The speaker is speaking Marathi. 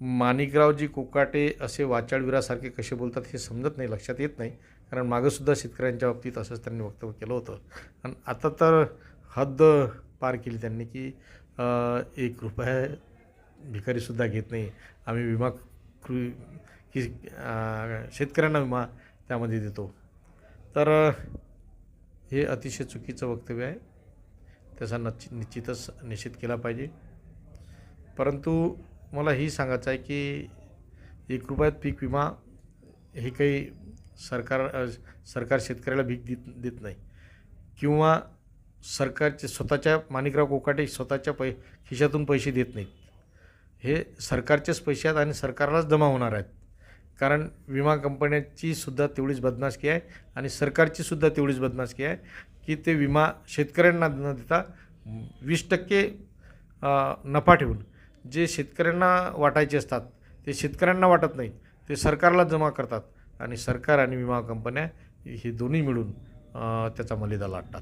माणिकरावजी कोकाटे असे वाचाळवीरासारखे कसे बोलतात हे समजत नाही लक्षात येत नाही. कारण मागंसुद्धा शेतकऱ्यांच्या बाबतीत असंच त्यांनी वक्तव्य केलं होतं. आणि आता तर हद्द पार केली त्यांनी की एक रुपया भिकारीसुद्धा घेत नाही. आम्ही विमा कृ की शेतकऱ्यांना विमा त्यामध्ये देतो. तर हे अतिशय चुकीचं वक्तव्य आहे. त्याचा नच्ची निश्चितच निश्चित केला पाहिजे. परंतु मला ही सांगायचं आहे की एक रुपयात पीक विमा हे काही सरकार सरकार शेतकऱ्याला भीक देत देत नाही. किंवा सरकारचे स्वतःच्या माणिकराव कोकाटे स्वतःच्या पै खिशातून पैसे देत नाहीत. हे सरकारचेच पैसे आहेत आणि सरकारलाच जमा होणार आहेत. कारण विमा कंपन्यांची सुद्धा तेवढीच बदमाशकी आहे आणि सरकारची सुद्धा तेवढीच बदमाशकी आहे की ते विमा शेतकऱ्यांना न देता वीस टक्के नफा ठेवून जे शेतकऱ्यांना वाटायचे असतात ते शेतकऱ्यांना वाटत नाहीत ते सरकारला जमा करतात आणि सरकार आणि विमा कंपन्या हे दोन्ही मिळून त्याचा मलिदा लाटतात.